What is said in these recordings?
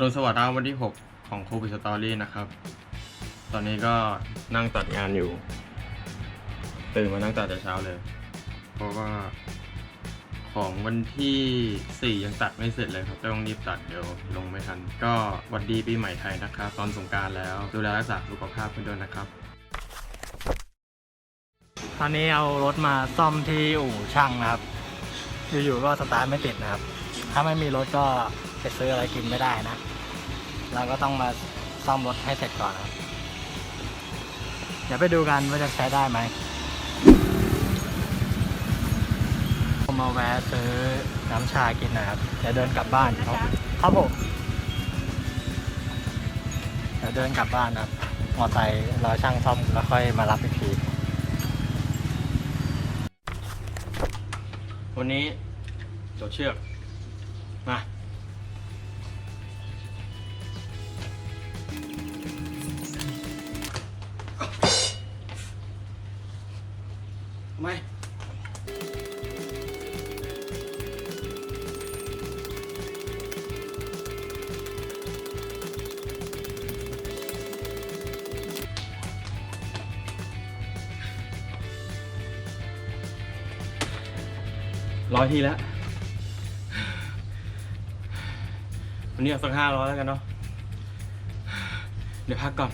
ลงสวัสดิ์วันที่ 6 ของโควิดสตอรี่นะครับ ตอนนี้ก็นั่งตัดงานอยู่ ตื่นมานั่งตัดแต่เช้าเลย เพราะว่าของวันที่ 4 ยังตัดไม่เสร็จเลยครับต้องรีบตัดเดี๋ยวลงไม่ทัน ก็วัดดีปีใหม่ไทยนะครับ ตอนสงการแล้วดูแลรักษาสุขภาพกันด้วยนะครับ ตอนนี้เอารถมาซ่อมที่อู่ช่างนะครับ อยู่ๆก็สตาร์ทไม่ติดนะครับ ถ้าไม่มีรถก็ ไปซื้ออะไรกินไม่ได้นะ เราก็ต้องมาซ่อมรถให้เสร็จก่อนนะครับเดี๋ยวไปดูกันว่าจะใช้ได้ไหมผมมาแวะซื้อน้ำชากินนะครับเดี๋ยวเดินกลับบ้านครับครับผมเดี๋ยวเดินกลับบ้านนะครับมอไซค์รอช่างซ่อมแล้วค่อยมารับอีกทีวันนี้โดดเชือกมา ร้อยทีแล้ว วันนี้เอาสักห้าร้อยแล้วกันเนาะ เดี๋ยวพักก่อน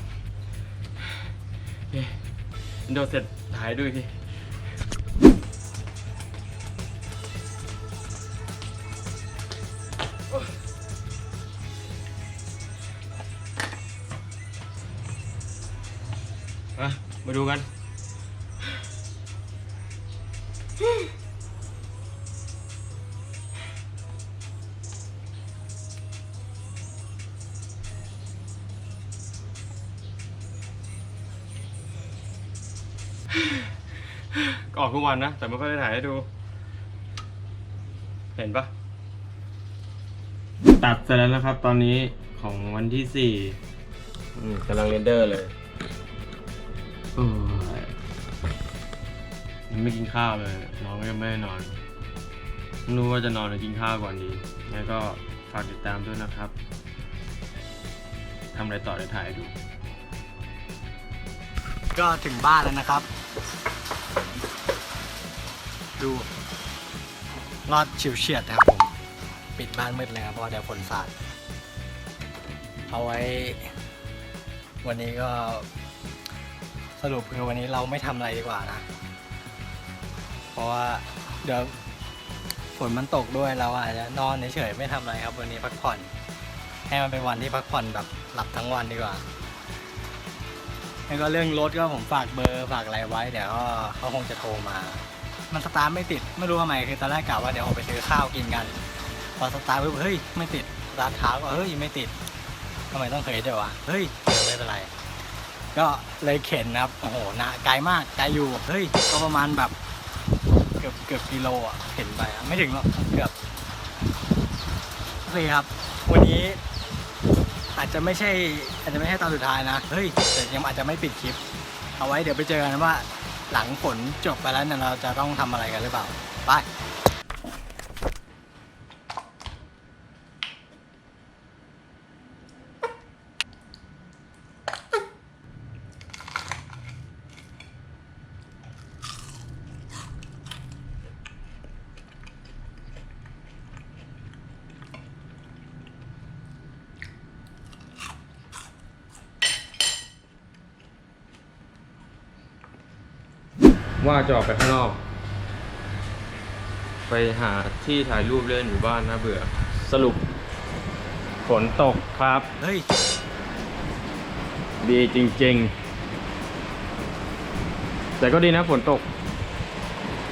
เดี๋ยวเสร็จถ่ายด้วยทีมาดูกัน ก็ออกทุกวันนะ แต่ไม่ค่อยได้ถ่ายให้ดู เห็นปะตัดเสร็จแล้วนะครับ ตอนนี้ของวันที่สี่อืมกำลังเรนเดอร์เลยโอ้ยยังไม่กินข้าวเลยน้องก็ยังไม่ได้นอนไม่รู้ว่าจะนอนหรือกินข้าวก่อนดีงั้นก็ฝากติดตามด้วยนะครับทำอะไรต่อเดี๋ยวถ่ายให้ดู ก็ถึงบ้านแล้วนะครับ ดูรอดฉิวเฉียดนะครับผม ปิดบ้านมืดเลยครับเพราะเดี๋ยวฝนสาดเอาไว้ วันนี้ก็ สรุปคือวันนี้เราไม่ทำอะไรดีกว่านะ เพราะว่าเดี๋ยวฝนมันตกด้วยเราอาจจะนอนเฉยๆไม่ทำอะไรครับ วันนี้พักผ่อน ให้มันเป็นวันที่พักผ่อนแบบหลับทั้งวันดีกว่า แล้วก็เรื่องรถก็ผมฝากเบอร์ฝากอะไรไว้เดี๋ยวก็เขาคงจะโทรมา มันสตาร์ทไม่ติดไม่รู้ทำไมคือตอนแรกกะว่าเดี๋ยวออกไปซื้อข้าวกินกัน พอสตาร์ทปุ๊บเฮ้ยไม่ติดสตาร์ทเท้าก็เฮ้ยไม่ติดทำไมต้องเคยด้วยวะเฮ้ยไม่เป็นไร ก็เลยเข็นนะครับโอ้โหนะไกลมากไกลอยู่เฮ้ยก็ประมาณแบบเกือบเกือบกิโลอะเข็นไปไม่ถึงหรอกเกือบโอเคครับ วันนี้ จะไม่ใช่อาจจะไม่ใช่ตอนสุดท้ายนะ เฮ้ยแต่ยังอาจจะไม่ปิดคลิป เอาไว้เดี๋ยวไปเจอกันว่าหลังฝนจบไปแล้วเนี่ยเราจะต้องทำอะไรกันหรือเปล่า ไป ว่าจะออกไปข้างนอก ไปหาที่ถ่ายรูปเล่นอยู่บ้านนะเบื่อ สรุป ฝนตกครับ เฮ้ย ดีจริง ๆ แต่ก็ดีนะฝนตก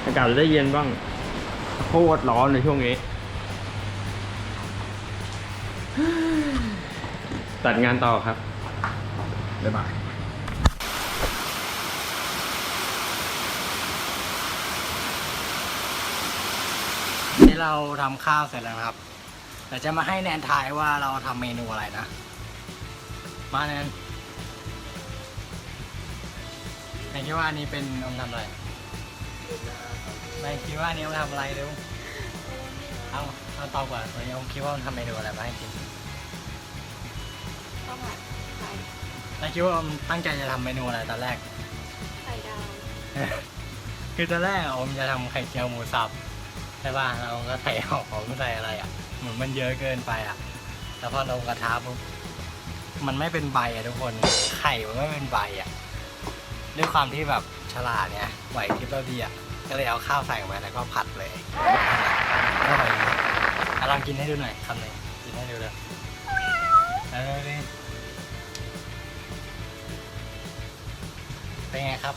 อากาศจะได้เย็นบ้าง โคตรร้อนในช่วงนี้ ตัดงานต่อครับ บ๊ายบาย เราทำข้าวเสร็จแล้วนะครับแต่จะมาให้แนนทายว่าเราทำเมนูอะไรนะ มาแนนแนนคิดว่าอันนี้เป็นองทำอะไรแนนคิดว่าอันนี้องทำอะไรเร็วเอาเอาตอบก่อนวันนี้องคิดว่ามันทำเมนูอะไรมาให้กินข้าวผัดไข่แล้วคิดว่าอมตั้งใจจะทำเมนูอะไรตอนแรกไข่ดาวคือตอนแรกอะอมจะทำไข่เจียวหมูสับ ใช่ป่ะเราก็ใส่หอมใส่อะไรอะ เหมือนมันเยอะเกินไปอะ แล้วพอลงกระทะปุ๊บมันไม่เป็นใบอะทุกคน ไข่มันไม่เป็นใบอะ ด้วยความที่แบบฉลาดเนี่ยไหวพริบเราดีอะ ก็เลยเอาข้าวใส่ลงไปแล้วก็ผัดเลยก็ไปอะลองกินให้ดูหน่อยคำหนึ่งกินให้ดูเลยเอาเลยดิเป็นไงครับ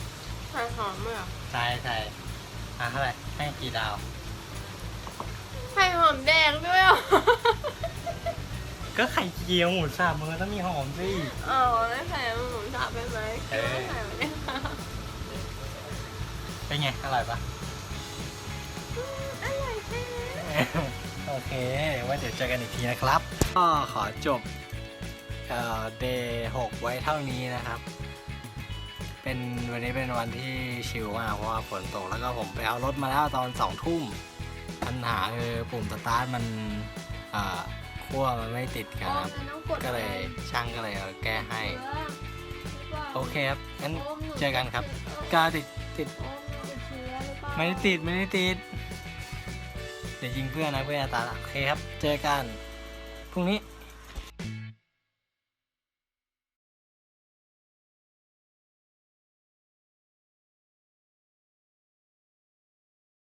ไข่หอมอะใช่ใช่อะเท่าไหร่ให้กี่ดาว ไข่หอมแดงด้วยอะก็ไข่เจียวหมูสับมันก็ต้องมีหอมสิ อ๋อแล้วใส่หมูสับไปไหมเออใส่ไปเนี่ยเป็นไง อร่อยปะอร่อยใช่ไหมโอเค ไว่าเดี๋ยวเจอกันอีกทีนะครับ ก็ขอจบเอ่อ day 6ไว้เท่านี้นะครับ เป็นวันนี้เป็นวันที่ชิลมากเพราะว่าฝนตกแล้วก็ผมไปเอารถมาแล้วตอนสองทุ่มปั ญหาคือปุ่มสตาร์ทมันเอ่อขั้วมันไม่ติดกันครับ ก็เลยช่างก็เลยเอาแก้ให้ โอเคครับงั้นเจอกันครับกาติดติดไม่ได้ติดไม่ได้ติดเดี๋ยวยิงเพื่อนนะเพื่อนจะตายละโอเคครับ เจอกันพรุ่งนี้